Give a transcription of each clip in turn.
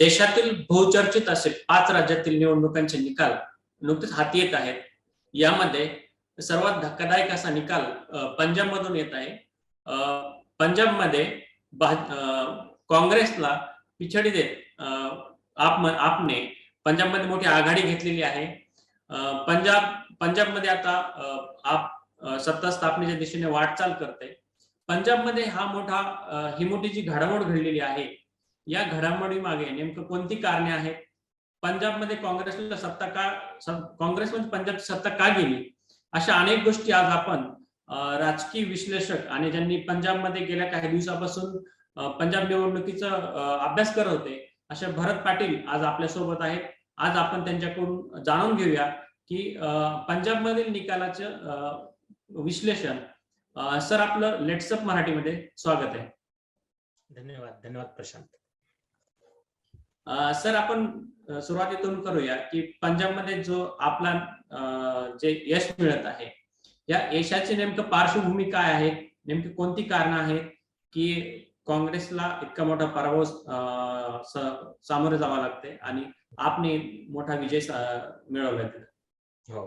देशातील बहुचर्चित असे पाच राज्यातील निवडणुकांचे निकाल नुकतेच हाती येत आहेत. यामध्ये सर्वात धक्कादायक असा निकाल पंजाब मधून येत आहे. अं, पंजाबमध्ये काँग्रेसला पिछडी देत अं, आप आपने पंजाबमध्ये मोठी आघाडी घेतलेली आहे. अं, पंजाब पंजाबमध्ये आता अं, आप सत्ता स्थापनेच्या दिशेने वाटचाल करते पंजाबमध्ये हा मोठा ही मोठी जी घडामोड घडलेली आहे. या घडामोडी मागे नेमकं कोणती कारणे आहेत? पंजाबमध्ये काँग्रेसला सत्ता का काँग्रेसमध्ये पंजाबची सत्ता का गेली? अशा अनेक गोष्टी आज आपण राजकीय विश्लेषक आणि ज्यांनी पंजाबमध्ये गेल्या काही दिवसापासून पंजाब निवडणुकीचा अभ्यास करत होते अशा भरत पाटील आज आपल्यासोबत आहेत. आज आपण त्यांच्याकडून जाणून घेऊया की पंजाबमधील निकालाचं विश्लेषण सर आपलं लेट्सअप मराठीमध्ये स्वागत आहे. धन्यवाद धन्यवाद प्रशांत. सर आपण सुरुवातीतून करूया की पंजाबमध्ये जो आपला जे यश मिळत आहे या यशाची नेमकं पार्श्वभूमी काय आहे? नेमकी कोणती कारण आहेत की काँग्रेसला इतका मोठा पराभव सामोरे जावा लागते आणि आपने मोठा विजय मिळवला हो.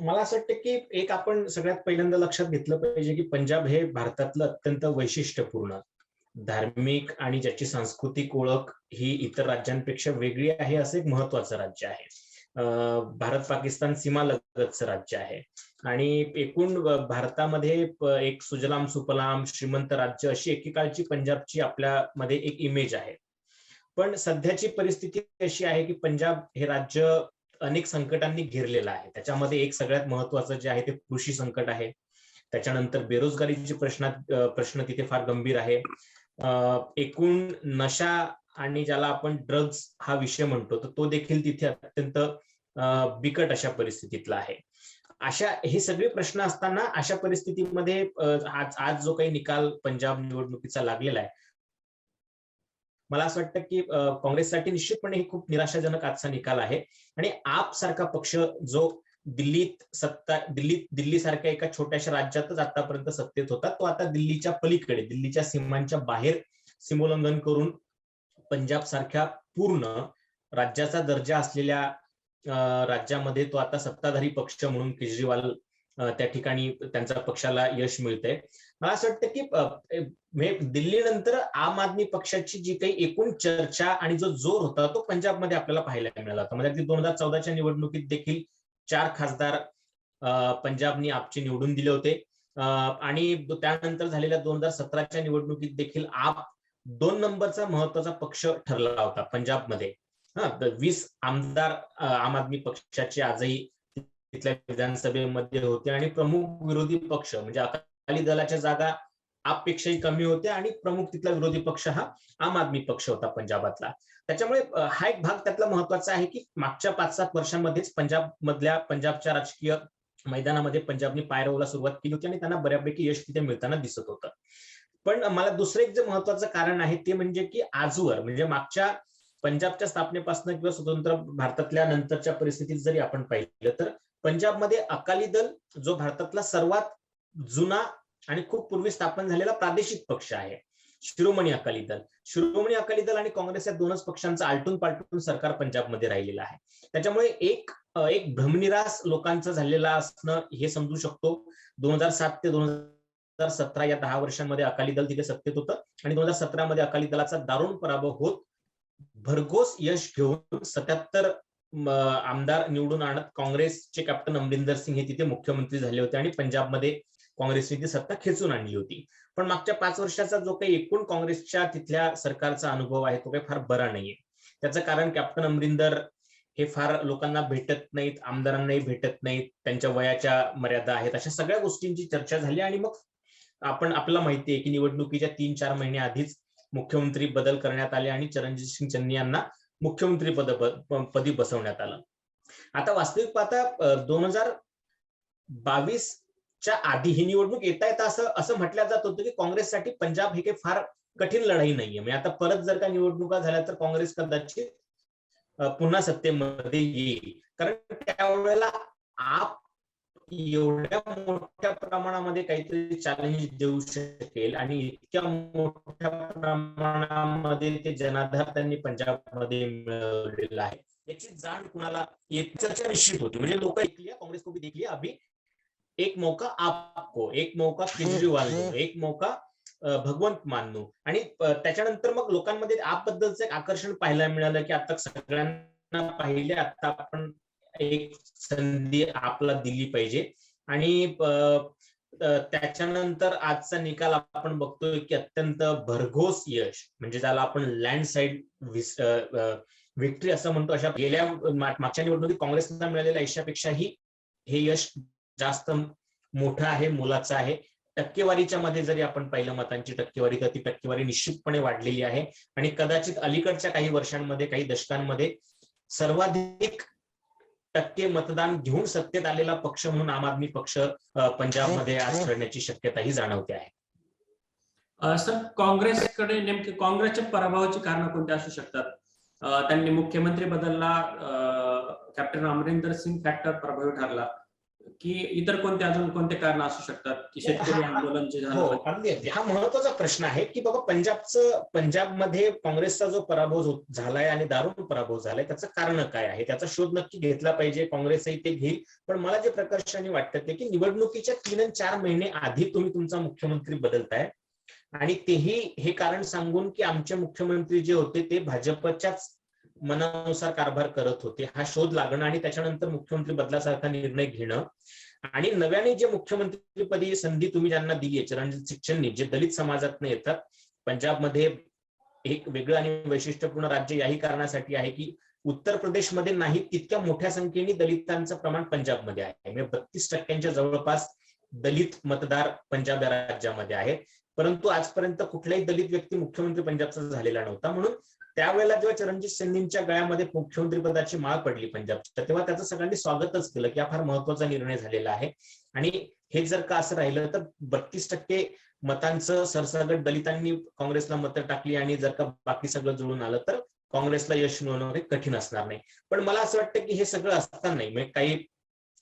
मला असं वाटतं की एक आपण सगळ्यात पहिल्यांदा लक्षात घेतलं पाहिजे की पंजाब हे भारतातलं अत्यंत वैशिष्ट्यपूर्ण धार्मिक आणि ज्याची सांस्कृतिक ओळख ही इतर राज्यांपेक्षा वेगळी आहे असं एक महत्वाचं राज्य आहे. भारत पाकिस्तान सीमा लगतचं राज्य आहे. आणि एकूण भारतामध्ये एक सुजलाम सुपलाम श्रीमंत राज्य अशी एकेकाळची पंजाबची आपल्यामध्ये एक इमेज आहे. पण सध्याची परिस्थिती अशी आहे की पंजाब हे राज्य अनेक संकटांनी घेरलेलं आहे. त्याच्यामध्ये एक सगळ्यात महत्वाचं जे आहे ते कृषी संकट आहे. त्याच्यानंतर बेरोजगारीचे प्रश्न प्रश्न तिथे फार गंभीर आहे. एकूण नशा आणि ज्याला आपण ड्रग्ज हा विषय म्हणतो तर तो देखील तिथे अत्यंत अं, बिकट अशा परिस्थितीतला आहे. अशा हे सगळे प्रश्न असताना अशा परिस्थितीमध्ये आज आज जो काही निकाल पंजाब निवडणुकीचा लागलेला आहे मला असं वाटतं की काँग्रेससाठी निश्चितपणे हे खूप निराशाजनक आजचा निकाल आहे. आणि आप सारखा पक्ष जो दिल्लीत सत्ता दिल्लीत दिल्लीसारख्या एका छोट्याशा राज्यातच आतापर्यंत सत्तेत होता. तो आता दिल्लीच्या पलीकडे दिल्लीच्या सीमांच्या बाहेर सीमोल्लंघन करून पंजाब सारख्या पूर्ण राज्याचा दर्जा असलेल्या राज्यामध्ये तो आता सत्ताधारी पक्ष म्हणून केजरीवाल त्या ठिकाणी त्यांच्या पक्षाला यश मिळतंय. मला असं वाटतं की म्हणजे दिल्लीनंतर आम आदमी पक्षाची जी काही एकूण चर्चा आणि जो जोर होता तो पंजाबमध्ये आपल्याला पाहायला मिळाला. होता म्हणजे अगदी दोन हजार चौदाच्या निवडणुकीत देखील चार खासदार पंजाबनी आपचे निवडून दिले होते. आणि त्यानंतर झालेल्या दोन हजार सतराच्या निवडणुकीत देखील आप दोन नंबरचा महत्त्वाचा पक्ष ठरला होता पंजाबमध्ये. हा तर वीस आमदार आम आदमी पक्षाचे आजही तिथल्या विधानसभेमध्ये होते आणि प्रमुख विरोधी पक्ष म्हणजे अकाली दलाच्या जागा आपपेक्षाही कमी होत्या आणि प्रमुख तिथला विरोधी पक्ष हा आम आदमी पक्ष होता पंजाबातला. त्याच्यामुळे हा एक भाग त्यातला महत्त्वाचा आहे की मागच्या पाच सात वर्षांमध्येच पंजाब मधल्या पंजाबच्या राजकीय मैदानामध्ये पंजाबने पाय रोवला सुरुवात केली होती आणि त्यांना बऱ्यापैकी यश तिथे मिळताना दिसत होतं. पण मला दुसरं एक जे महत्वाचं कारण आहे ते म्हणजे की आजवर म्हणजे मागच्या पंजाबच्या स्थापनेपासून किंवा स्वतंत्र भारतातल्या नंतरच्या परिस्थितीत जरी आपण पाहिलं तर पंजाबमध्ये अकाली दल जो भारतातला सर्वात जुना आणि खूप पूर्वी स्थापन झालेला प्रादेशिक पक्ष आहे. शिरोमणी अकाली दल. शिरोमणी अकाली दल आणि काँग्रेस या दोनच पक्षांचा आलटून पालटून सरकार पंजाबमध्ये राहिलेलं आहे. त्याच्यामुळे एक एक भ्रमनिरास लोकांचं झालेलं असणं हे समजू शकतो. दोन हजार सात ते दोन हजार सतरा या दहा वर्षांमध्ये अकाली दल तिथे सत्तेत होतं आणि दोन हजार सतरा मध्ये अकाली दलाचा दारुण पराभव होत भरघोस यश घेऊन सत्याहत्तर आमदार निवडून आणत काँग्रेसचे कॅप्टन अमरिंदर सिंग हे तिथे मुख्यमंत्री झाले होते आणि पंजाबमध्ये काँग्रेसने ती सत्ता खेचून आणली होती. पण मागच्या पाच वर्षाचा जो काही एकूण काँग्रेसच्या तिथल्या सरकारचा अनुभव आहे तो काही फार बरा नाहीये. त्याचं कारण कॅप्टन अमरिंदर हे फार लोकांना भेटत नाहीत आमदारांनाही भेटत नाहीत त्यांच्या वयाच्या मर्यादा आहेत अशा सगळ्या गोष्टींची चर्चा झाली आणि मग आपण आपल्याला माहिती आहे की निवडणुकीच्या तीन चार महिने आधीच मुख्यमंत्री बदल करण्यात आले आणि चरणजित सिंग चन्नी यांना मुख्यमंत्री पद पदी बसवण्यात आलं. आता वास्तविक पाहता दोन हजार बावीस च्या आधी ही निवडणूक येता येता असं असं म्हटलं जात होतं की काँग्रेससाठी पंजाब हे काही फार कठीण लढाई नाहीये. म्हणजे आता परत जर का निवडणुका झाल्या तर काँग्रेस कदाचित पुन्हा सत्तेमध्ये येईल. कारण त्यावेळेला आप एवढ्या मोठ्या प्रमाणामध्ये काहीतरी चॅलेंज देऊ शकेल आणि इतक्या मोठ्या प्रमाणामध्ये ते जनाधार त्यांनी पंजाबमध्ये मिळवलेला आहे. याची जाण कुणाला येत चर्चा निश्चित होती. म्हणजे लोक ऐकली काँग्रेस को देखली अभि अभी एक मौका आपको एक मौका केजरीवाल को, एक मौका भगवंत मानू आणि त्याच्यानंतर मग लोकांमध्ये आप बद्दलचं एक आकर्षण पाहायला मिळालं की आता सगळ्यांना पाहिले आता आपण एक संधी आपला दिली पाहिजे. आणि त्याच्यानंतर आजचा निकाल आपण बघतोय की अत्यंत भरघोस यश म्हणजे ज्याला आपण लँडसाईड विक्ट्री असं म्हणतो अशा गेल्या मागच्या निवडणुकीत काँग्रेसला मिळालेल्या यशापेक्षाही हे यश जास्त मोठं आहे मोलाचं आहे. टक्केवारीच्या मध्ये जरी आपण पाहिलं मतांची टक्केवारी तर ती टक्केवारी निश्चितपणे वाढलेली आहे. आणि कदाचित अलीकडच्या काही वर्षांमध्ये काही दशकांमध्ये सर्वाधिक टक्के मतदान घेऊन सत्तेत आलेला पक्ष म्हणून आम आदमी पक्ष पंजाबमध्ये आज ठरण्याची शक्यताही जाणवते आहे. सर काँग्रेसकडे नेमके काँग्रेसच्या पराभवाची कारण कोणती असू शकतात? त्यांनी मुख्यमंत्री बदलला कॅप्टन अमरिंदर सिंग फॅक्टर प्रभावी ठरला. की इतर कोणते अजून कोणते कारण असू शकतात की शेतकरी आंदोलन जे हो झालं अगदी अगदी. हा महत्त्वाचा प्रश्न आहे की बाबा पंजाबचं पंजाबमध्ये काँग्रेसचा जो पराभव झालाय आणि दारुण पराभव झालाय त्याचं कारण काय आहे? त्याचा शोध नक्की घेतला पाहिजे काँग्रेसही ते घेईल. पण मला जे प्रकर्षाने वाटतं ते की निवडणुकीच्या तीन आणि चार महिने आधी तुम्ही तुमचा मुख्यमंत्री बदलताय. आणि तेही हे कारण सांगून की आमचे मुख्यमंत्री जे होते ते भाजपच्याच मनानुसार कारभार करत होते. हा शोध लागणं आणि त्याच्यानंतर मुख्यमंत्री बदलासारखा निर्णय घेणं. आणि नव्याने जे मुख्यमंत्रीपदी संधी तुम्ही ज्यांना दिली आहे चरणजित सिंग जे दलित समाजातनं येतात पंजाबमध्ये एक वेगळं आणि वैशिष्ट्यपूर्ण राज्य याही कारणासाठी आहे की उत्तर प्रदेशमध्ये नाही तितक्या मोठ्या संख्येने दलितांचं प्रमाण पंजाबमध्ये आहे. म्हणजे बत्तीस टक्क्यांच्या जवळपास दलित मतदार पंजाब या राज्यामध्ये आहेत. परंतु आजपर्यंत कुठलाही दलित व्यक्ती मुख्यमंत्री पंजाबचा झालेला नव्हता. म्हणून त्यावेळेला जेव्हा चरणजित सिंधींच्या गळ्यामध्ये मुख्यमंत्री पदाची माळ पडली पंजाबच्या तेव्हा त्याचं सगळ्यांनी स्वागतच केलं की हा फार महत्त्वाचा निर्णय झालेला आहे. आणि हे जर का असं राहिलं तर बत्तीस टक्के मतांचं सरसगट दलितांनी काँग्रेसला मतं टाकली आणि जर का बाकी सगळं जुळून आलं तर काँग्रेसला यश मिळवणं हे कठीण असणार नाही. पण मला असं वाटतं की हे सगळं असताना नाही म्हणजे काही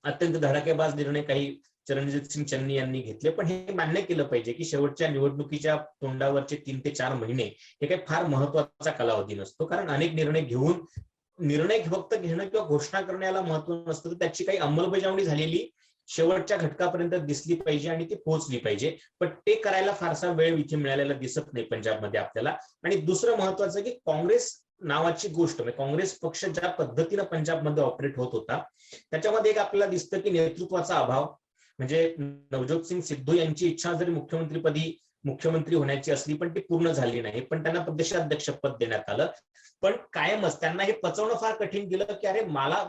अत्यंत धडाकेबाज निर्णय काही चरणजित सिंग चन्नी यांनी घेतले. पण हे मान्य केलं पाहिजे की शेवटच्या निवडणुकीच्या तोंडावरचे तीन ते चार महिने हे काही फार महत्त्वाचा कालावधी नसतो. कारण अनेक निर्णय घेऊन निर्णय फक्त घेणं किंवा घोषणा करण्याला महत्त्व नसतं. तर त्याची काही अंमलबजावणी झालेली शेवटच्या घटकापर्यंत दिसली पाहिजे आणि ती पोहोचली पाहिजे. पण ते करायला फारसा वेळ इथे मिळालेला दिसत नाही पंजाबमध्ये आपल्याला. आणि दुसरं महत्वाचं की काँग्रेस नावाची गोष्ट म्हणजे काँग्रेस पक्ष ज्या पद्धतीनं पंजाबमध्ये ऑपरेट होत होता त्याच्यामध्ये एक आपल्याला दिसतं की नेतृत्वाचा अभाव म्हणजे नवजोत सिंग सिद्धू यांची इच्छा जरी मुख्यमंत्रीपदी मुख्यमंत्री होण्याची असली पण ती पूर्ण झाली नाही. पण त्यांना प्रदेशाध्यक्षपद देण्यात आलं. पण कायमच त्यांना हे पचवणं फार कठीण गेलं की अरे मला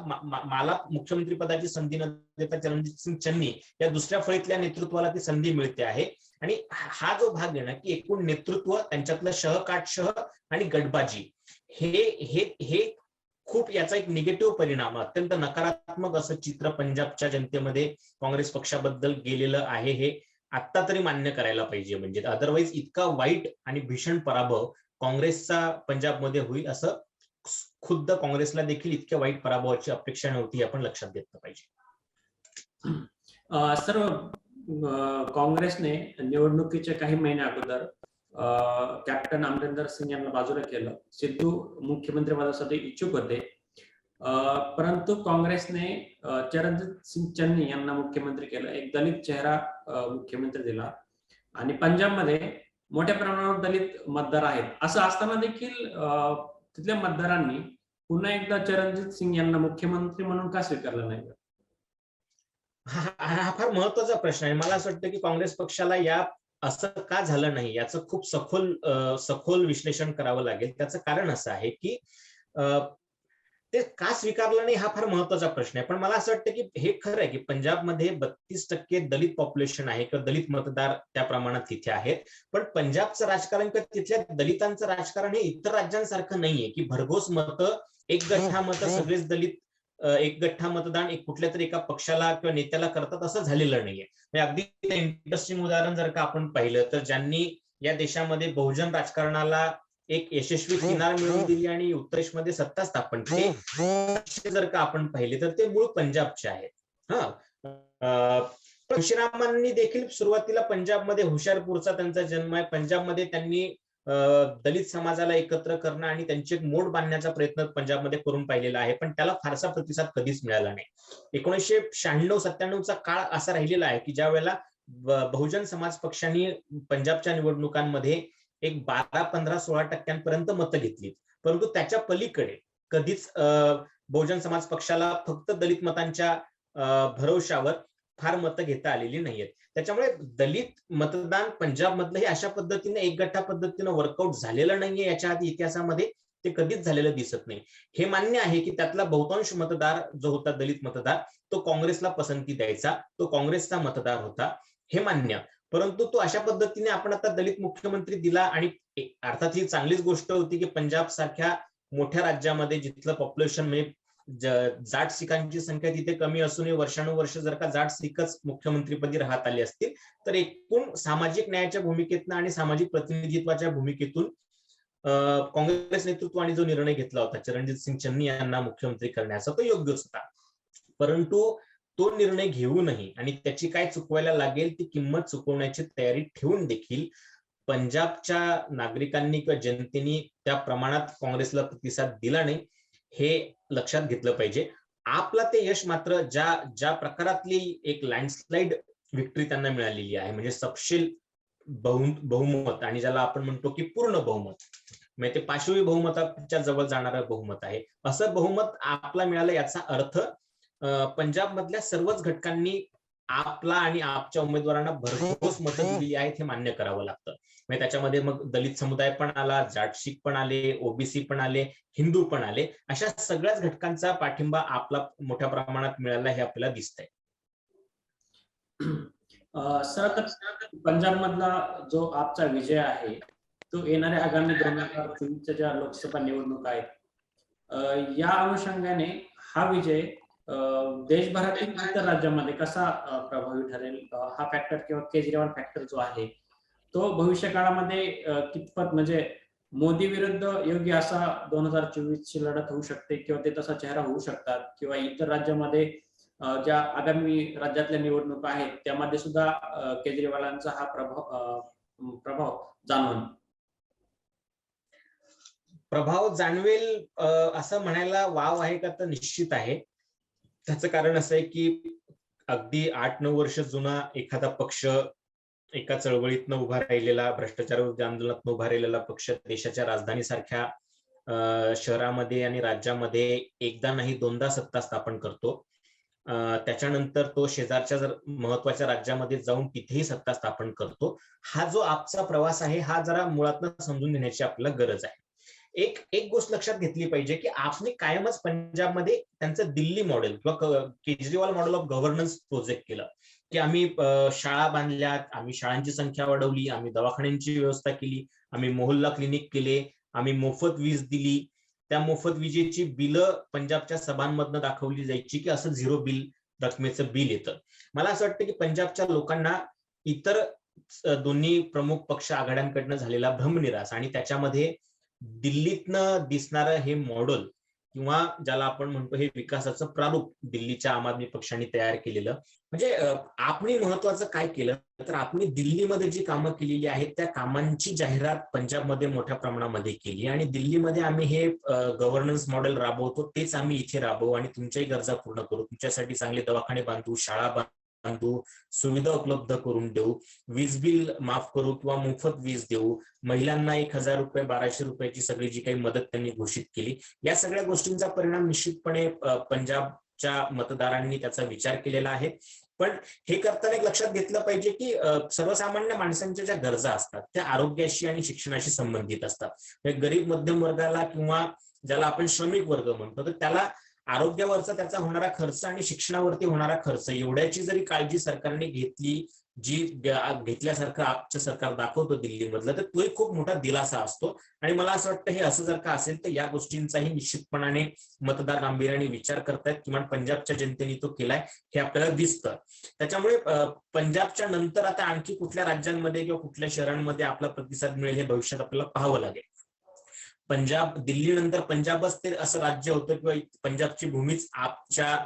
मला मुख्यमंत्री पदाची संधी न देता चरणजित सिंग चन्नी या दुसऱ्या फळीतल्या नेतृत्वाला ती संधी मिळते आहे. आणि हा जो भाग आहे ना की एकूण नेतृत्व त्यांच्यातलं शह काट शह आणि गटबाजी हे हे हे खूप याचा एक निगेटिव्ह परिणाम अत्यंत नकारात्मक असं चित्र पंजाबच्या जनतेमध्ये काँग्रेस पक्षाबद्दल गेलेलं आहे हे आत्ता तरी मान्य करायला पाहिजे. म्हणजे अदरवाईज इतका वाईट आणि भीषण पराभव काँग्रेसचा पंजाबमध्ये होईल असं खुद्द काँग्रेसला देखील इतक्या वाईट पराभवाची अपेक्षा नव्हती आपण लक्षात घेतलं पाहिजे. सर्व काँग्रेसने निवडणुकीच्या काही महिन्या अगोदर कॅप्टन अमरिंदर सिंग यांना बाजूला केलं. सिद्धू मुख्यमंत्री पदासाठी इच्छुक होते. परंतु काँग्रेसने चरणजित सिंग चन्नी यांना मुख्यमंत्री केलं. एक दलित चेहरा मुख्यमंत्री दिला. आणि पंजाबमध्ये मोठ्या प्रमाणावर दलित मतदार आहेत. असं असताना देखील तिथल्या मतदारांनी पुन्हा एकदा चरणजित सिंग यांना मुख्यमंत्री म्हणून का स्वीकारलं नाही? हा फार महत्त्वाचा प्रश्न आहे. मला असं वाटतं की काँग्रेस पक्षाला या असं का झालं नाही याचं खूप सखोल सखोल विश्लेषण करावं लागेल. त्याचं कारण असं आहे की ते का स्वीकारलं नाही हा फार महत्त्वाचा प्रश्न आहे. पण मला असं वाटतं की हे खरं आहे की पंजाबमध्ये बत्तीस टक्के दलित पॉप्युलेशन आहे किंवा दलित मतदार त्या प्रमाणात तिथे आहेत. पण पंजाबचं राजकारण किंवा तिथल्या दलितांचं राजकारण हे इतर राज्यांसारखं नाहीये की भरघोस मतं एक गठ्ठा मतं सगळेच दलित एक गठ्ठा मतदान एक कुठल्या तरी एका पक्षाला किंवा नेत्याला करतात असं झालेलं नाहीये. म्हणजे अगदी इंटरेस्टिंग उदाहरण जर का आपण पाहिलं तर ज्यांनी या देशामध्ये बहुजन राजकारणाला एक यशस्वी किनार मिळवून दिली आणि उत्तरेशमध्ये सत्ता स्थापन केली जर का आपण पाहिले तर ते मूळ पंजाबचे आहेत. हा. अं, परशुरामांनी देखील सुरुवातीला पंजाबमध्ये हुशारपूरचा त्यांचा जन्म आहे. पंजाबमध्ये त्यांनी दलित समाजाला एकत्र करणं आणि त्यांची एक मोड बांधण्याचा प्रयत्न पंजाबमध्ये करून पाहिलेला आहे. पण त्याला फारसा प्रतिसाद कधीच मिळाला नाही. एकोणीसशे शहाण्णव सत्त्याण्णवचा काळ असा राहिलेला आहे की ज्या वेळेला बहुजन समाज पक्षाने पंजाबच्या निवडणुकांमध्ये एक बारा पंधरा सोळा टक्क्यांपर्यंत मतं घेतली. परंतु त्याच्या पलीकडे कधीच अं, बहुजन समाज पक्षाला फक्त दलित मतांच्या अं, भरवशावर फार मतं घेता आलेली नाहीयेत. त्याच्यामुळे दलित मतदान पंजाब मधलंही अशा पद्धतीने एक गठ्ठा पद्धतीनं वर्कआउट झालेलं नाहीये याच्या आधी इतिहासामध्ये. ते कधीच झालेलं दिसत नाही. हे मान्य आहे की त्यातला बहुतांश मतदार जो होता दलित मतदार तो काँग्रेसला पसंती द्यायचा. तो काँग्रेसचा मतदार होता. हे मान्य. परंतु तो अशा पद्धतीने आपण आता दलित मुख्यमंत्री दिला आणि अर्थात ही चांगलीच गोष्ट होती की पंजाब सारख्या मोठ्या राज्यामध्ये जिथलं पॉप्युलेशन म्हणजे जाट सिखांची संख्या तिथे कमी असूनही वर्षानुवर्ष जर का जाट सिखच मुख्यमंत्रीपदी राहत आले असतील तर एकूण सामाजिक न्यायाच्या भूमिकेतनं आणि सामाजिक प्रतिनिधित्वाच्या भूमिकेतून काँग्रेस नेतृत्वाने जो निर्णय घेतला होता चरणजित सिंग चन्नी यांना मुख्यमंत्री करण्याचा तो योग्यच होता. परंतु तो निर्णय घेऊनही आणि त्याची काय चुकवायला लागेल ती किंमत चुकवण्याची तयारी ठेवून देखील पंजाबच्या नागरिकांनी किंवा जनतेने त्या प्रमाणात काँग्रेसला प्रतिसाद दिला नाही. हे लक्षात घेतलं पाहिजे. आपला ते यश मात्र ज्या ज्या प्रकारातली एक लँडस्लाइड विक्ट्री त्यांना मिळालेली आहे म्हणजे सपशील बहु बहुमत आणि ज्याला आपण म्हणतो की पूर्ण बहुमत. म्हणजे ते पाचवी बहुमताच्या जवळ जाणारं बहुमत आहे. असं बहुमत आपला मिळालं याचा अर्थ पंजाब मधल्या सर्वच घटकांनी आपला आणि आपच्या उमेदवारांना भरघोस मदत दिली आहे हे मान्य करावं लागतं. म्हणजे त्याच्यामध्ये मग दलित समुदाय पण आला जाट शीख पण आले ओबीसी पण आले हिंदू पण आले अशा सगळ्याच घटकांचा पाठिंबा आपला मोठ्या प्रमाणात मिळाला हे आपल्याला दिसतंय. सर पंजाब मधला जो आपचा विजय आहे तो येणाऱ्या आगामी दोन हजार चोवीसच्या ज्या लोकसभा निवडणूक आहेत या अनुषंगाने हा विजय देशभरातील इतर राज्यामध्ये कसा प्रभावी ठरेल? हा फॅक्टर किंवा केजरीवाल फॅक्टर जो आहे तो भविष्य काळामध्ये कितपत म्हणजे मोदी विरुद्ध योग्य असा दोन हजार चोवीस ची लढत होऊ शकते किंवा ते तसा चेहरा होऊ शकतात किंवा इतर राज्यामध्ये ज्या आगामी राज्यातल्या निवडणुका आहेत त्यामध्ये सुद्धा केजरीवालांचा हा प्रभाव प्रभाव जाणवून प्रभाव जाणवेल असं म्हणायला वाव आहे का तर निश्चित आहे. त्याचं कारण असं आहे की अगदी आठ नऊ वर्ष जुना एखादा पक्ष एका चळवळीतनं उभा राहिलेला भ्रष्टाचार विरुद्ध आंदोलनात उभा राहिलेला पक्ष देशाच्या राजधानी सारख्या शहरामध्ये आणि राज्यामध्ये एकदा नाही दोनदा सत्ता स्थापन करतो. त्याच्यानंतर तो शेजारच्या जर महत्त्वाच्या राज्यामध्ये जाऊन तिथेही सत्ता स्थापन करतो. हा जो आपचा प्रवास आहे हा जरा मुळात समजून घेण्याची आपल्याला गरज आहे. एक एक गोष्ट लक्षात घेतली पाहिजे की आपने कायमच पंजाबमध्ये त्यांचं दिल्ली मॉडेल किंवा Kejriwal model of governance project केलं. की आम्ही शाळा बांधल्यात आम्ही शाळांची संख्या वाढवली आम्ही दवाखान्यांची व्यवस्था केली आम्ही मोहल्ला क्लिनिक केले आम्ही मोफत वीज दिली. त्या मोफत विजेची बिलं पंजाबच्या सभांमधनं दाखवली जायची की असं झिरो बिल रकमेचं बिल येतं. मला असं वाटतं की पंजाबच्या लोकांना इतर दोन्ही प्रमुख पक्ष आघाड्यांकडनं झालेला भ्रमनिरास आणि त्याच्यामध्ये दिल्लीतनं दिसणारं हे मॉडेल किंवा ज्याला आपण म्हणतो हे विकासाचं प्रारूप दिल्लीच्या आम आदमी पक्षाने तयार केलेलं. म्हणजे आपणी महत्वाचं काय केलं? तर आपण दिल्लीमध्ये जी कामं केलेली आहेत त्या कामांची जाहिरात पंजाबमध्ये मोठ्या प्रमाणामध्ये केली. आणि दिल्लीमध्ये आम्ही हे गव्हर्नन्स मॉडेल राबवतो तेच आम्ही इथे राबवू आणि तुमच्याही गरजा पूर्ण करू. तुमच्यासाठी चांगले दवाखाने बांधू शाळा बांधू सुविधा उपलब्ध करून देऊ वीज बिल माफ करू किंवा मोफत वीज देऊ महिलांना एक हजार रुपये बाराशे रुपयाची सगळी जी काही मदत त्यांनी घोषित केली. या सगळ्या गोष्टींचा परिणाम निश्चितपणे पंजाबच्या मतदारांनी त्याचा विचार केलेला आहे. पण हे करताना एक लक्षात घेतलं पाहिजे की सर्वसामान्य माणसांच्या ज्या गरजा असतात त्या आरोग्याशी आणि शिक्षणाशी संबंधित असतात. गरीब मध्यम वर्गाला किंवा ज्याला आपण श्रमिक वर्ग म्हणतो तर त्याला आरोग्यावरचा त्याचा होणारा खर्च आणि शिक्षणावरती होणारा खर्च एवढ्याची जरी काळजी सरकारने घेतली जी घेतल्यासारखं आजचं सरकार दाखवतो दिल्लीमधलं तर तोही खूप मोठा दिलासा असतो. आणि मला असं वाटतं हे असं जर का असेल तर या गोष्टींचाही निश्चितपणाने मतदार गांभीर्याने विचार करतायत. किमान पंजाबच्या जनतेने तो केलाय हे आपल्याला दिसतं. त्याच्यामुळे पंजाबच्या नंतर आता आणखी कुठल्या राज्यांमध्ये किंवा कुठल्या शहरांमध्ये आपला प्रतिसाद मिळेल हे भविष्यात आपल्याला पाहावं लागेल. पंजाब दिल्ली नंतर पंजाबच ते असं राज्य होतं किंवा पंजाबची भूमीच आपच्या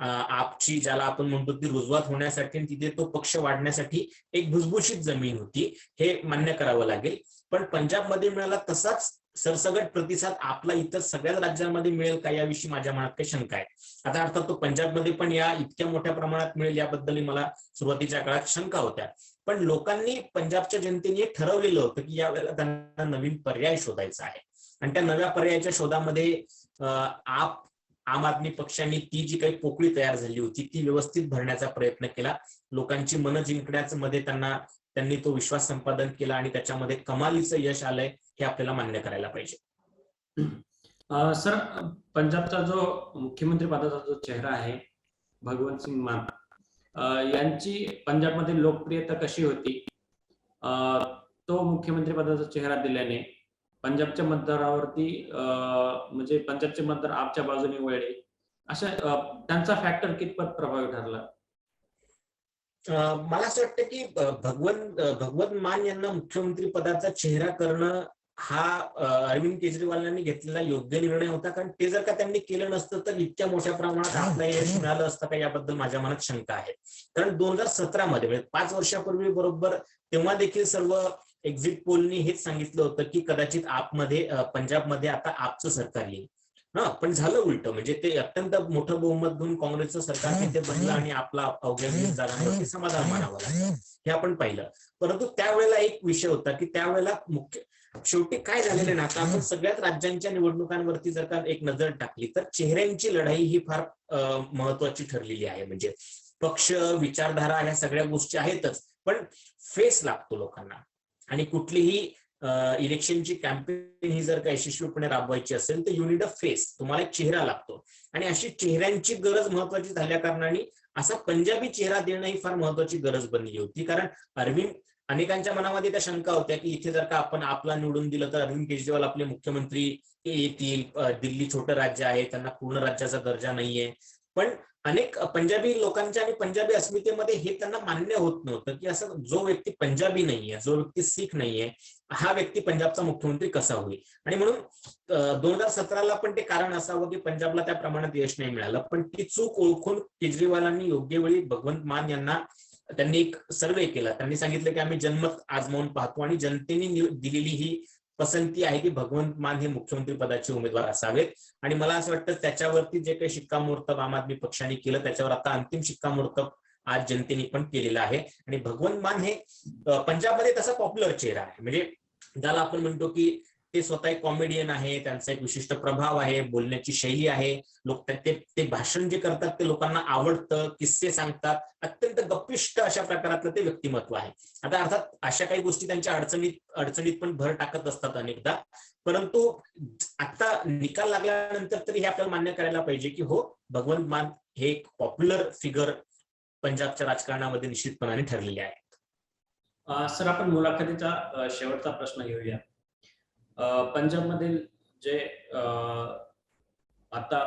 आपची ज्याला आपण म्हणतो ती रुजवात होण्यासाठी आणि तिथे तो पक्ष वाढण्यासाठी एक भुसभुशीत जमीन होती हे मान्य करावं लागेल. पण पंजाबमध्ये मिळाला तसाच सरसगट प्रतिसाद आपला इतर सगळ्याच राज्यांमध्ये मिळेल का याविषयी माझ्या मनात काही शंका आहे. आता अर्थात तो पंजाबमध्ये पण या इतक्या मोठ्या प्रमाणात मिळेल याबद्दल मला सुरुवातीच्या काळात शंका होत्या. पण लोकांनी पंजाबच्या जनतेने ठरवलेलं होतं की यावेळेला त्यांना नवीन पर्याय शोधायचा आहे. आणि त्या नव्या पर्यायाच्या शोधामध्ये आप आम आदमी पक्षाने ती जी काही पोकळी तयार झाली होती ती व्यवस्थित भरण्याचा प्रयत्न केला. लोकांची मनं जिंकण्याच्या मध्ये त्यांना त्यांनी तो विश्वास संपादन केला आणि त्याच्यामध्ये कमालीचं यश आलंय हे आपल्याला मान्य करायला पाहिजे. सर पंजाबचा जो मुख्यमंत्री पदाचा जो चेहरा आहे भगवंत सिंग मान यांची पंजाबमध्ये लोकप्रियता कशी होती? तो मुख्यमंत्री पदाचा चेहरा दिल्याने पंजाबच्या मतदारावरती म्हणजे पंजाबचे मतदार आपच्या बाजूने वळले अशा त्यांचा फॅक्टर कितपत प्रभावी ठरला? मला असं वाटतं की भगवंत भगवंत मान यांना मुख्यमंत्री पदाचा चेहरा करणं हा अरविंद केजरीवालांनी घेतलेला योग्य निर्णय होता. कारण ते जर का त्यांनी केलं नसतं तर इतक्या मोठ्या प्रमाणात आपल्याला यश मिळालं असतं का याबद्दल माझ्या मनात शंका आहे. कारण दोन हजार सतरा मध्ये म्हणजे पाच वर्षापूर्वी बरोबर तेव्हा देखील सर्व एक्झिट पोलनी हेच सांगितलं होतं की कदाचित आपमध्ये पंजाबमध्ये आता आपचं सरकार येईल. हा पण झालं उलट. म्हणजे ते अत्यंत मोठं बहुमत घेऊन काँग्रेसचं सरकार तिथे बनलं आणि आपला अवघ्या जागांवरती समाधान मानावं लागलं. हे आपण पाहिलं. परंतु त्यावेळेला एक विषय होता की त्यावेळेला मुख्य शेवटी काय झालेलं ना आता आपण सगळ्याच राज्यांच्या निवडणुकांवरती जर का एक नजर टाकली तर चेहऱ्यांची लढाई ही फार महत्वाची ठरलेली आहे. म्हणजे पक्ष विचारधारा ह्या सगळ्या गोष्टी आहेतच. पण फेस लागतो लोकांना. आणि कुठलीही इलेक्शनची कॅम्पेन ही जर का यशस्वीपणे राबवायची असेल तर युनिट अ फेस तुम्हाला एक चेहरा लागतो. आणि अशी चेहऱ्यांची गरज महत्वाची झाल्या कारणाने असा पंजाबी चेहरा देणं ही फार महत्वाची गरज बनली होती. कारण अरविंद अनेकांच्या मनामध्ये त्या शंका होत्या की इथे जर का आपण आपला निवडून दिलं तर अरविंद केजरीवाल आपले मुख्यमंत्री येतील. दिल्ली छोटं राज्य आहे त्यांना पूर्ण राज्याचा दर्जा नाहीये. पण अनेक पंजाबी लोकांच्या आणि पंजाबी अस्मितेमध्ये हे त्यांना मान्य होत नव्हतं की असं जो व्यक्ती पंजाबी नाहीये जो व्यक्ती सिख नाहीये हा व्यक्ती पंजाबचा मुख्यमंत्री कसा होईल? आणि म्हणून दोन हजार सतराला पण ते कारण असावं की पंजाबला त्या प्रमाणात यश नाही मिळालं. पण ती चूक ओळखून केजरीवालांनी योग्य वेळी भगवंत मान यांना त्यांनी एक सर्वे केला. त्यांनी सांगितलं की आम्ही जन्मत आजमावून पाहतो आणि जनतेने दिलेली ही पसंती आहे की भगवंत मान हे मुख्यमंत्री पदाचे उमेदवार असावेत. आणि मला असं वाटतं त्याच्यावरती जे काही शिक्कामोर्तब आम आदमी पक्षाने केलं त्याच्यावर आता अंतिम शिक्कामोर्तब आज जनतेने पण केलेलं आहे. आणि भगवंत मान हे पंजाबमध्ये तसा पॉप्युलर चेहरा आहे. म्हणजे ज्याला आपण म्हणतो की ते स्वतः एक कॉमेडियन आहे त्यांचा एक विशिष्ट प्रभाव आहे बोलण्याची शैली आहे. लोक ते ते भाषण जे करतात ते लोकांना आवडतं किस्से सांगतात. अत्यंत गप्पिष्ट अशा प्रकारातलं ते व्यक्तिमत्व आहे. आता अर्थात अशा काही गोष्टी त्यांच्या अडचणीत अडचणीत पण भर टाकत असतात अनेकदा. परंतु आता निकाल लागल्यानंतर तरी हे आपल्याला मान्य करायला पाहिजे की हो भगवंत मान हे एक पॉप्युलर फिगर पंजाबच्या राजकारणामध्ये निश्चितपणाने ठरलेले आहे सर आपण मुलाखतीचा शेवटचा प्रश्न घेऊया. पंजाबमधील जे अ, आता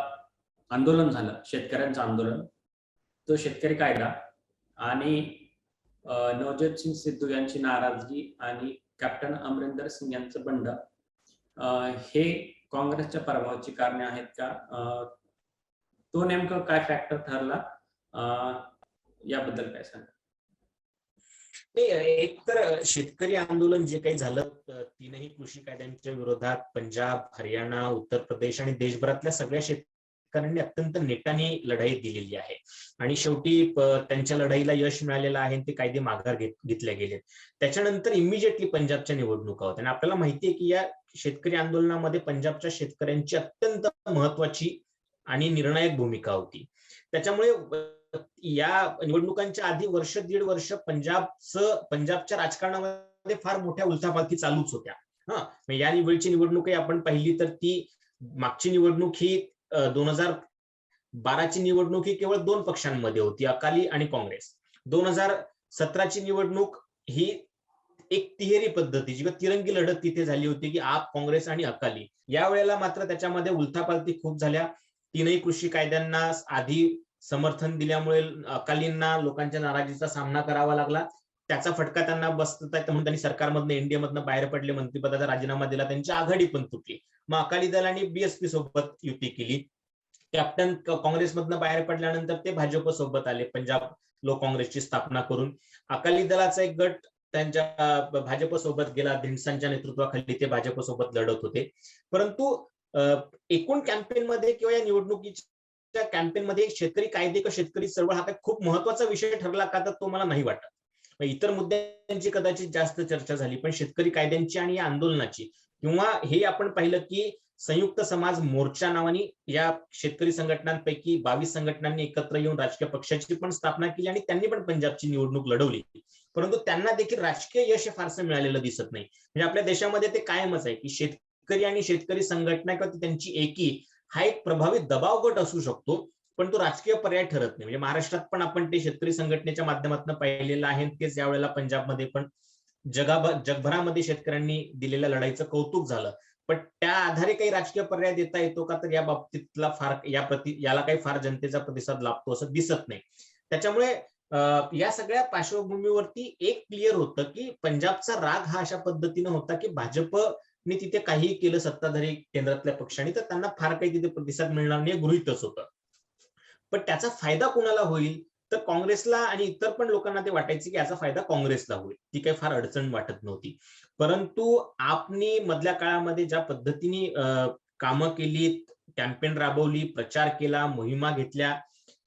आंदोलन झालं शेतकऱ्यांचं आंदोलन तो शेतकरी कायदा आणि नवज्योत सिंग सिद्धू यांची नाराजगी आणि कॅप्टन अमरिंदर सिंग यांचं बंड हे काँग्रेसच्या पराभवाची कारणे आहेत का? तो नेमकं काय फॅक्टर ठरला? याबद्दल काय सांगा एक तर शेतकरी आंदोलन जे काही झालं तीनही कृषी कायद्यांच्या विरोधात पंजाब हरियाणा उत्तर प्रदेश आणि देशभरातल्या सगळ्या शेतकऱ्यांनी अत्यंत नेटाने लढाई दिलेली आहे. आणि शेवटी त्यांच्या लढाईला यश मिळालेलं आहे ते कायदे माघार घेतले गेलेत. त्याच्यानंतर इमिजिएटली पंजाबच्या निवडणुका होत्या. आणि आपल्याला माहितीये की या शेतकरी आंदोलनामध्ये पंजाबच्या शेतकऱ्यांची अत्यंत महत्वाची आणि निर्णायक भूमिका होती. त्याच्यामुळे या निवडणुकांच्या आधी वर्ष दीड वर्ष पंजाबचं पंजाबच्या राजकारणामध्ये फार मोठ्या उलथापालथी चालूच होत्या. हा. या निवडची निवडणूकही आपण पाहिली तर ती मागची निवडणूक ही दोन हजार बाराची निवडणूक ही केवळ दोन पक्षांमध्ये होती अकाली आणि काँग्रेस. दोन हजार सतराची निवडणूक ही एक तिहेरी पद्धती किंवा तिरंगी लढत तिथे झाली होती की आप काँग्रेस आणि अकाली. या वेळेला मात्र त्याच्यामध्ये उलथापालथी खूप झाल्या. तीनही कृषी कायद्यांना आधी समर्थन दिल्यामुळे अकालींना लोकांच्या नाराजीचा सामना करावा लागला. त्याचा फटका त्यांना बसत म्हणून त्यांनी सरकारमधनं एनडीएमधनं बाहेर पडले. मंत्रिपदाचा राजीनामा दिला. त्यांची आघाडी पण तुटली. मग अकाली दल आणि बीएसपी सोबत युती केली. कॅप्टन काँग्रेसमधनं बाहेर पडल्यानंतर ते भाजप सोबत आले. पंजाब लोक काँग्रेसची स्थापना करून. अकाली दलाचा एक गट त्यांच्या भाजप सोबत गेला. धिंडसांच्या नेतृत्वाखाली ते भाजप सोबत लढत होते. परंतु एकूण कॅम्पेन मध्ये किंवा या निवडणुकीच्या कॅम्पेन मध्ये शेतकरी कायदे किंवा शेतकरी चळवळ हा काही खूप महत्त्वाचा विषय ठरला का तर तो मला नाही वाटत. इतर मुद्द्यांची कदाचित जास्त चर्चा झाली पण शेतकरी कायद्यांची आणि या आंदोलनाची किंवा हे आपण पाहिलं की संयुक्त समाज मोर्चा नावाने या शेतकरी संघटनांपैकी बावीस संघटनांनी एकत्र येऊन राजकीय पक्षाची पण स्थापना केली आणि त्यांनी पण पंजाबची निवडणूक लढवली. परंतु त्यांना देखील राजकीय यश हे फारसं मिळालेलं दिसत नाही. म्हणजे आपल्या देशामध्ये ते कायमच आहे की शेतकरी आणि शेतकरी संघटना किंवा त्यांची एकी हा एक प्रभावी दबाव गट असू शकतो पण तो राजकीय पर्याय ठरत नाही. म्हणजे महाराष्ट्रात पण आपण ते शेतकरी संघटनेच्या माध्यमातून पाहिलेलं आहे तेच यावेळेला पंजाबमध्ये पण जगाभर जगभरामध्ये शेतकऱ्यांनी दिलेल्या लढाईचं कौतुक झालं. पण त्या आधारे काही राजकीय पर्याय देता येतो का? तर या बाबतीतला फार या प्रति याला काही फार जनतेचा प्रतिसाद लाभतो असं दिसत नाही. त्याच्यामुळे या सगळ्या पार्श्वभूमीवरती एक क्लिअर होतं की पंजाबचा राग हा अशा पद्धतीनं होता की मी तिथे काही केलं सत्ताधारी केंद्रातल्या पक्षांनी तर त्यांना फार काही तिथे प्रतिसाद मिळणार नाही हे गृहीतच होतं. पण त्याचा फायदा कोणाला होईल? तर काँग्रेसला आणि इतर पण लोकांना ते वाटायचे की याचा फायदा काँग्रेसला होईल. ती काही फार अडचण वाटत नव्हती. परंतु आपनी मधल्या काळामध्ये ज्या पद्धतीने कामं केली कॅम्पेन राबवली प्रचार केला मोहिमा घेतल्या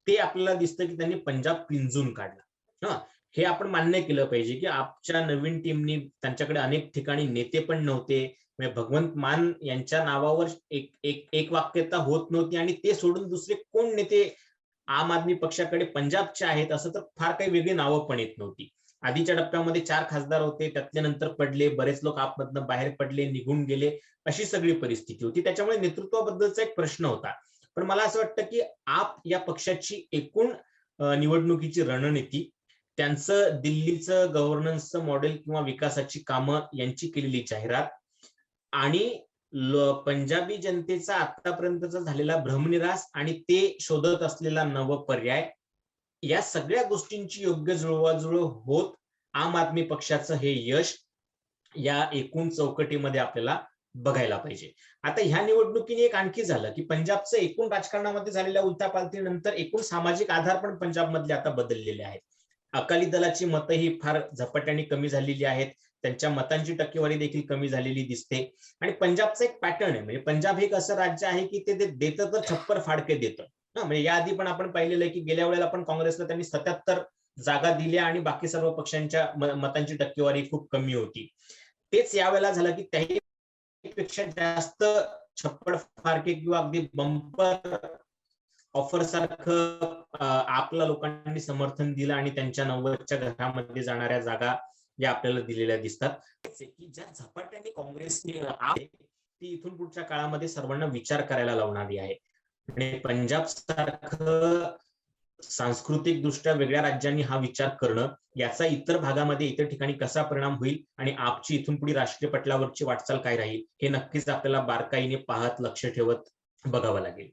ते आपल्याला दिसतं की त्यांनी पंजाब पिंजून काढला. हा. हे आपण मान्य केलं पाहिजे की आपच्या नवीन टीमनी त्यांच्याकडे अनेक ठिकाणी नेते पण नव्हते. म्हणजे भगवंत मान यांच्या नावावर एक एक एक वाक्यता होत नव्हती आणि ते सोडून दुसरे कोण नेते आम आदमी पक्षाकडे पंजाबचे आहेत असं तर फार काही वेगळी नावं पण येत नव्हती. आधीच्या टप्प्यामध्ये चार खासदार होते त्यातले नंतर पडले बरेच लोक आपमधनं बाहेर पडले निघून गेले अशी सगळी परिस्थिती होती. त्याच्यामुळे नेतृत्वाबद्दलचा एक प्रश्न होता. पण मला असं वाटतं की आप या पक्षाची एकूण निवडणुकीची रणनीती त्यांचं दिल्लीचं गव्हर्नन्सचं मॉडेल किंवा विकासाची कामं यांची केलेली जाहिरात आणि पंजाबी जनतेचा आतापर्यंतचा झालेला भ्रमनिरास आणि ते शोधत असलेला नव पर्याय या सगळ्या गोष्टींची योग्य जुळवाजुळव होत आम आदमी पक्षाचं हे यश या एकूण चौकटीमध्ये आपल्याला बघायला पाहिजे. आता ह्या निवडणुकीने एक आणखी झालं की पंजाबचं एकूण राजकारणामध्ये झालेल्या उलथापालथीनंतर एकूण सामाजिक आधार पण पंजाबमधले आता बदललेले आहेत. अकाली दलाची मतंही फार झपाट्याने कमी झालेली आहेत. त्यांच्या मतांची टक्केवारी देखील कमी झालेली दिसते. आणि पंजाबचं एक पॅटर्न आहे. म्हणजे पंजाब हे एक असं राज्य आहे की ते देतं तर छप्पर फाडके देतं. हा म्हणजे याआधी पण आपण पाहिलेलं आहे की गेल्या वेळेला पण काँग्रेसला त्यांनी सत्याहत्तर जागा दिल्या आणि बाकी सर्व पक्षांच्या मतांची टक्केवारी खूप कमी होती. तेच यावेळेला झालं की त्याही पेक्षा जास्त छप्पड फारके किंवा अगदी बंपर ऑफर सारखं आपल्या लोकांनी समर्थन दिलं आणि त्यांच्या नव्वदच्या घरामध्ये जाणाऱ्या जागा या आपल्याला दिलेल्या दिसतात. की ज्या झपाट्याने काँग्रेसने ती इथून पुढच्या काळामध्ये सर्वांना विचार करायला लावणारी आहे. आणि पंजाब सारखं सांस्कृतिक दृष्ट्या वेगळ्या राज्यांनी हा विचार करणं याचा इतर भागामध्ये इतर ठिकाणी कसा परिणाम होईल आणि आपची इथून पुढे राष्ट्रीय पटलावरची वाटचाल काय राहील हे नक्कीच आपल्याला बारकाईने पाहत लक्ष ठेवत बघावं लागेल.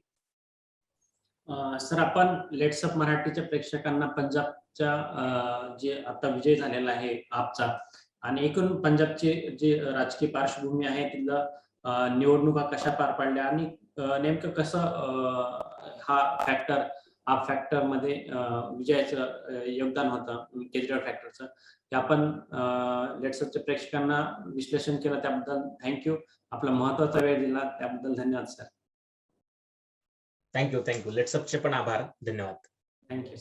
सर आपण लेट्सअप मराठीच्या प्रेक्षकांना पंजाबच्या जे आता विजय झालेला आहे आपचा आणि एकूण पंजाबची जी राजकीय पार्श्वभूमी आहे तिथला निवडणुका कशा पार पडल्या आणि नेमकं कसं हा फॅक्टर आप फॅक्टरमध्ये विजयाचं योगदान होतं केजरीवाल फॅक्टरचं ते आपण लेट्सअपच्या प्रेक्षकांना विश्लेषण केलं त्याबद्दल थँक्यू आपला महत्त्वाचा वेळ दिला त्याबद्दल धन्यवाद सर थँक्यू थँक्यू लेट्सअपचे पण आभार. धन्यवाद. थँक्यू